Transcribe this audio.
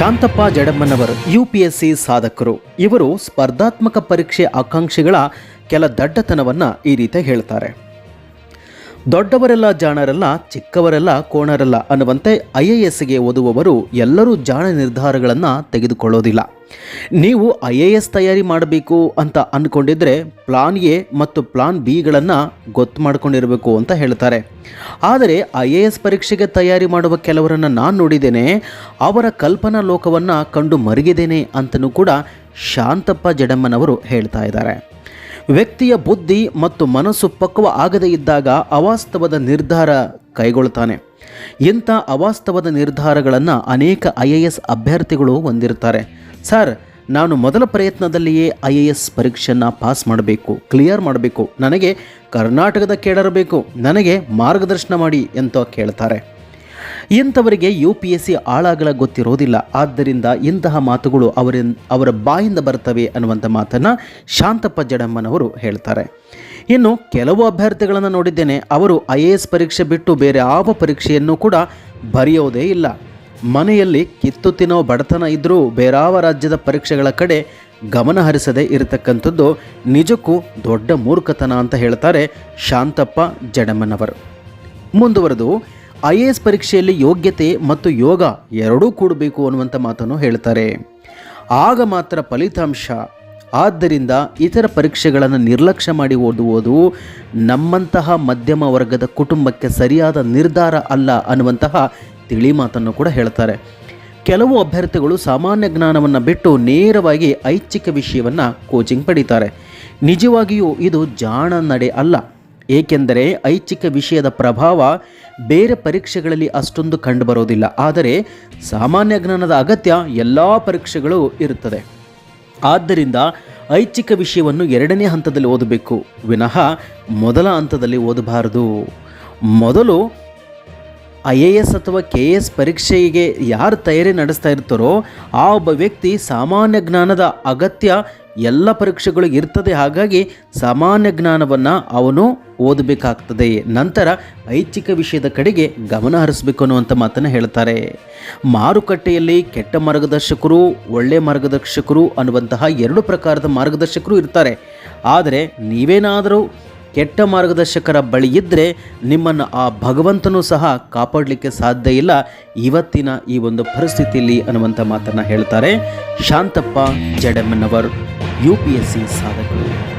Shantappa Jadammanavar U P S C ಸಾಧಕರು. ಇವರು ಸ್ಪರ್ಧಾತ್ಮಕ ಪರೀಕ್ಷೆ ಆಕಾಂಕ್ಷಿಗಳ ಕೆಲ ದಡ್ಡತನವನ್ನು ಈ ರೀತಿ ಹೇಳ್ತಾರೆ. ದೊಡ್ಡವರೆಲ್ಲ ಜಾಣರಲ್ಲ, ಚಿಕ್ಕವರೆಲ್ಲ ಕೋಣರಲ್ಲ ಅನ್ನುವಂತೆ ಐ ಎ ಎಸ್ಗೆ ಓದುವವರು ಎಲ್ಲರೂ ಜಾಣ ನಿರ್ಧಾರಗಳನ್ನು ತೆಗೆದುಕೊಳ್ಳೋದಿಲ್ಲ. ನೀವು ಐ ಎ ಎಸ್ ತಯಾರಿ ಮಾಡಬೇಕು ಅಂತ ಅಂದ್ಕೊಂಡಿದ್ರೆ ಪ್ಲಾನ್ ಎ ಮತ್ತು ಪ್ಲಾನ್ ಬಿಗಳನ್ನು ಗೊತ್ತು ಮಾಡ್ಕೊಂಡಿರಬೇಕು ಅಂತ ಹೇಳ್ತಾರೆ. ಆದರೆ ಐ ಎ ಎಸ್ ಪರೀಕ್ಷೆಗೆ ತಯಾರಿ ಮಾಡುವ ಕೆಲವರನ್ನು ನಾನು ನೋಡಿದ್ದೇನೆ, ಅವರ ಕಲ್ಪನಾ ಲೋಕವನ್ನು ಕಂಡು ಮರುಗಿದ್ದೇನೆ ಅಂತಲೂ ಕೂಡ ಶಾಂತಪ್ಪ ಜಡಮ್ಮನವರು ಹೇಳ್ತಾ ಇದ್ದಾರೆ. ವ್ಯಕ್ತಿಯ ಬುದ್ಧಿ ಮತ್ತು ಮನಸ್ಸು ಪಕ್ವ ಆಗದೇ ಇದ್ದಾಗ ಅವಾಸ್ತವದ ನಿರ್ಧಾರ ಕೈಗೊಳ್ತಾನೆ ಇಂಥ ಅವಾಸ್ತವದ ನಿರ್ಧಾರಗಳನ್ನು ಅನೇಕ ಐ ಎ ಎಸ್ ಅಭ್ಯರ್ಥಿಗಳು ಹೊಂದಿರ್ತಾರೆ ಸರ್, ನಾನು ಮೊದಲ ಪ್ರಯತ್ನದಲ್ಲಿಯೇ ಐ ಎ ಎಸ್ ಪರೀಕ್ಷೆಯನ್ನು ಪಾಸ್ ಮಾಡಬೇಕು, ಕ್ಲಿಯರ್ ಮಾಡಬೇಕು. ನನಗೆ ಕರ್ನಾಟಕದ ಕೇಳರಬೇಕು ಬೇಕು ನನಗೆ ಮಾರ್ಗದರ್ಶನ ಮಾಡಿ ಅಂತ ಕೇಳ್ತಾರೆ. ಇಂಥವರಿಗೆ ಯು ಪಿ ಎಸ್ ಸಿ ಆಳಾಗಲ ಗೊತ್ತಿರೋದಿಲ್ಲ. ಆದ್ದರಿಂದ ಇಂತಹ ಮಾತುಗಳು ಅವರ ಅವರ ಬಾಯಿಂದ ಬರ್ತವೆ ಅನ್ನುವಂಥ ಮಾತನ್ನು ಶಾಂತಪ್ಪ ಜಡಮ್ಮನವರು ಹೇಳ್ತಾರೆ. ಇನ್ನು ಕೆಲವು ಅಭ್ಯರ್ಥಿಗಳನ್ನು ನೋಡಿದ್ದೇನೆ, ಅವರು ಐ ಎ ಎಸ್ ಪರೀಕ್ಷೆ ಬಿಟ್ಟು ಬೇರೆ ಯಾವ ಪರೀಕ್ಷೆಯನ್ನು ಕೂಡ ಬರೆಯೋದೇ ಇಲ್ಲ. ಮನೆಯಲ್ಲಿ ಕಿತ್ತು ತಿನ್ನೋ ಬಡತನ ಇದ್ದರೂ ಬೇರಾವ ರಾಜ್ಯದ ಪರೀಕ್ಷೆಗಳ ಕಡೆ ಗಮನ ಹರಿಸದೆ ಇರತಕ್ಕಂಥದ್ದು ನಿಜಕ್ಕೂ ದೊಡ್ಡ ಮೂರ್ಖತನ ಅಂತ ಹೇಳ್ತಾರೆ ಶಾಂತಪ್ಪ ಜಡಮ್ಮನವರು. ಮುಂದುವರೆದು ಐ ಎ ಎಸ್ ಪರೀಕ್ಷೆಯಲ್ಲಿ ಯೋಗ್ಯತೆ ಮತ್ತು ಯೋಗ ಎರಡೂ ಕೂಡಬೇಕು ಅನ್ನುವಂಥ ಮಾತನ್ನು ಹೇಳ್ತಾರೆ. ಆಗ ಮಾತ್ರ ಫಲಿತಾಂಶ. ಆದ್ದರಿಂದ ಇತರ ಪರೀಕ್ಷೆಗಳನ್ನು ನಿರ್ಲಕ್ಷ್ಯ ಮಾಡಿ ಓದುವುದು ನಮ್ಮಂತಹ ಮಧ್ಯಮ ವರ್ಗದ ಕುಟುಂಬಕ್ಕೆ ಸರಿಯಾದ ನಿರ್ಧಾರ ಅಲ್ಲ ಅನ್ನುವಂತಹ ತಿಳಿ ಮಾತನ್ನು ಕೂಡ ಹೇಳ್ತಾರೆ. ಕೆಲವು ಅಭ್ಯರ್ಥಿಗಳು ಸಾಮಾನ್ಯ ಜ್ಞಾನವನ್ನು ಬಿಟ್ಟು ನೇರವಾಗಿ ಐಚ್ಛಿಕ ವಿಷಯವನ್ನು ಕೋಚಿಂಗ್ ಪಡೀತಾರೆ. ನಿಜವಾಗಿಯೂ ಇದು ಜಾಣ ನಡೆ ಅಲ್ಲ. ಏಕೆಂದರೆ ಐಚ್ಛಿಕ ವಿಷಯದ ಪ್ರಭಾವ ಬೇರೆ ಪರೀಕ್ಷೆಗಳಲ್ಲಿ ಅಷ್ಟೊಂದು ಕಂಡುಬರೋದಿಲ್ಲ ಆದರೆ ಸಾಮಾನ್ಯ ಜ್ಞಾನದ ಅಗತ್ಯ ಎಲ್ಲ ಪರೀಕ್ಷೆಗಳು ಇರುತ್ತದೆ. ಆದ್ದರಿಂದ ಐಚ್ಛಿಕ ವಿಷಯವನ್ನು ಎರಡನೇ ಹಂತದಲ್ಲಿ ಓದಬೇಕು. ವಿನಃ ಮೊದಲ ಹಂತದಲ್ಲಿ ಓದಬಾರದು. ಮೊದಲು ಐ ಎ ಎಸ್ ಅಥವಾ ಕೆ ಎಸ್ ಪರೀಕ್ಷೆಗೆ ಯಾರು ತಯಾರಿ ನಡೆಸ್ತಾ ಇರ್ತಾರೋ ಆ ಒಬ್ಬ ವ್ಯಕ್ತಿ ಸಾಮಾನ್ಯ ಜ್ಞಾನದ ಅಗತ್ಯ ಎಲ್ಲ ಪರೀಕ್ಷೆಗಳು ಇರ್ತದೆ. ಹಾಗಾಗಿ ಸಾಮಾನ್ಯ ಜ್ಞಾನವನ್ನು ಅವನು ಓದಬೇಕಾಗ್ತದೆ. ನಂತರ ಐಚ್ಛಿಕ ವಿಷಯದ ಕಡೆಗೆ ಗಮನ ಹರಿಸಬೇಕು ಅನ್ನುವಂಥ ಮಾತನ್ನು ಹೇಳ್ತಾರೆ. ಮಾರುಕಟ್ಟೆಯಲ್ಲಿ ಕೆಟ್ಟ ಮಾರ್ಗದರ್ಶಕರು ಒಳ್ಳೆಯ ಮಾರ್ಗದರ್ಶಕರು ಅನ್ನುವಂತಹ ಎರಡು ಪ್ರಕಾರದ ಮಾರ್ಗದರ್ಶಕರು ಇರ್ತಾರೆ. ಆದರೆ ನೀವೇನಾದರೂ ಕೆಟ್ಟ ಮಾರ್ಗದರ್ಶಕರ ಬಳಿ ಇದ್ದರೆ ನಿಮ್ಮನ್ನು ಆ ಭಗವಂತನೂ ಸಹ ಕಾಪಾಡಲಿಕ್ಕೆ ಸಾಧ್ಯ ಇಲ್ಲ. ಇವತ್ತಿನ ಈ ಒಂದು ಪರಿಸ್ಥಿತಿಯಲ್ಲಿ ಅನ್ನುವಂಥ ಮಾತನ್ನು ಹೇಳ್ತಾರೆ. Shantappa Jadammanavar, U P S C ಸಾಧಕರು.